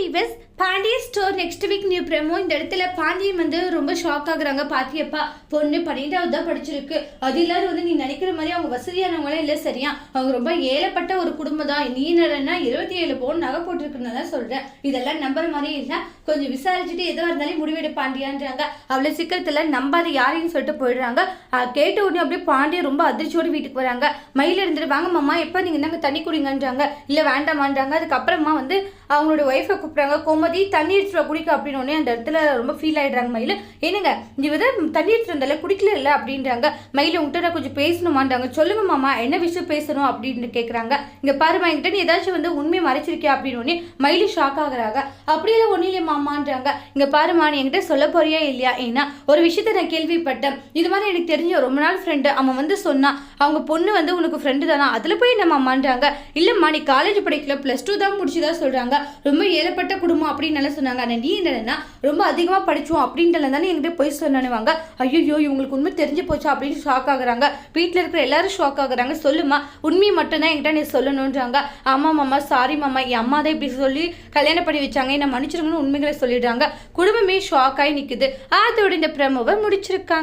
Weavers Pandiya store next week new promo இந்த இடத்துல பாண்டியன் வந்து ரொம்ப ஷாக் ஆகுறாங்க. பாத்தியப்பா பொண்ணு பன்னெண்டாவது தான் படிச்சிருக்கு. அது எல்லாரும் வந்து நீ நினைக்கிற மாதிரி அவங்க வசதியானவங்களே இல்லை சரியா? அவங்க ரொம்ப ஏழப்பட்ட ஒரு குடும்பம் தான் நீ என்னடனா இருபத்தி ஏழு பவுன் நகை போட்டிருக்குன்னு தான் சொல்றேன் இதெல்லாம் நம்புற மாதிரியே இல்லை. கொஞ்சம் விசாரிச்சுட்டு எதுவாக இருந்தாலும் முடிவெடு பாண்டியான்றாங்க. அவ்வளோ சீக்கிரத்தில் நம்பாத யாரையும் சொல்லிட்டு போயிடுறாங்க. கேட்ட உடனே அப்படியே பாண்டியன் ரொம்ப அதிர்ச்சியோடு வீட்டுக்கு வராங்க. மயில இருந்துட்டு வாங்க மாமா எப்போ நீங்கள் நாங்கள் தண்ணி குடிங்கன்றாங்க. இல்லை வேண்டாமான்றாங்க. அதுக்கப்புறமா வந்து அவங்களோட ஒய்ஃபை கூப்பிட்றாங்க. கோமதி தண்ணி எடுத்துட்டு குடிக்க அப்படின்னு உடனே அந்த இடத்துல ரொம்ப ஃபீல் ஆகிடுறாங்க மயில். என்னங்க நீ வித தண்ணி எடுத்துட்டு வந்தால குடிக்கல இல்லை அப்படின்றாங்க. மயில் உங்கள்கிட்ட நான் கொஞ்சம் பேசணுமான்றாங்க. சொல்லுங்க மாமா என்ன விஷயம் பேசணும்? அப்படின்னு கேட்குறாங்க இங்கே பாருமா என்கிட்ட நீ ஏதாச்சும் வந்து உண்மையை மறைச்சிருக்கியா? அப்படின்னு உடனே மயில் ஷாக் ஆகுறாங்க. அப்படியெல்லாம் ஒன்றும் இல்லையா மாமான்றாங்க. இங்கே பாருமா நீ என்கிட்ட சொல்ல போறியா இல்லையா? ஏன்னா ஒரு விஷயத்த நான் கேள்விப்பட்டேன். இது மாதிரி எனக்கு தெரிஞ்ச ரொம்ப நாள் ஃப்ரெண்டு அவன் வந்து சொன்னான் அவங்க பொண்ணு வந்து உனக்கு ஃப்ரெண்டு தானா? அதில் போய் என்ன மாமான்றாங்க? இல்லைம்மா நீ காலேஜ் படிக்கல ப்ளஸ் டூ தான் முடிச்சுதான் சொல்கிறாங்க ரொம்ப ஏழப்பட்ட குடும்பம் அப்படின்னு நல்லா சொன்னாங்க. ஆனால் நீ என்னன்னா ரொம்ப அதிகமாக படிச்சோம் அப்படின்ட்டு தானே என்கிட்ட போய் சொன்னானுவாங்க ஐயோ இவங்களுக்கு உண்மை தெரிஞ்சு போச்சா அப்படின்னு ஷாக் ஆகுறாங்க. வீட்டில் இருக்கிற எல்லாரும் ஷாக் ஆகுறாங்க. சொல்லுமா உண்மையை மட்டும்தான் என்கிட்ட நீ சொல்லணுன்றாங்க. ஆமாம் மாமா சாரி மாமா. என் அம்மா தான் இப்படி சொல்லி கல்யாணம் பண்ணி வச்சாங்க. என்ன மன்னிச்சிருங்கன்னு உண்மைகளை சொல்லிடுறாங்க. குடும்பமே ஷாக் ஆகி நிற்குது அதோட இந்த பிரமவை முடிச்சிருக்காங்க.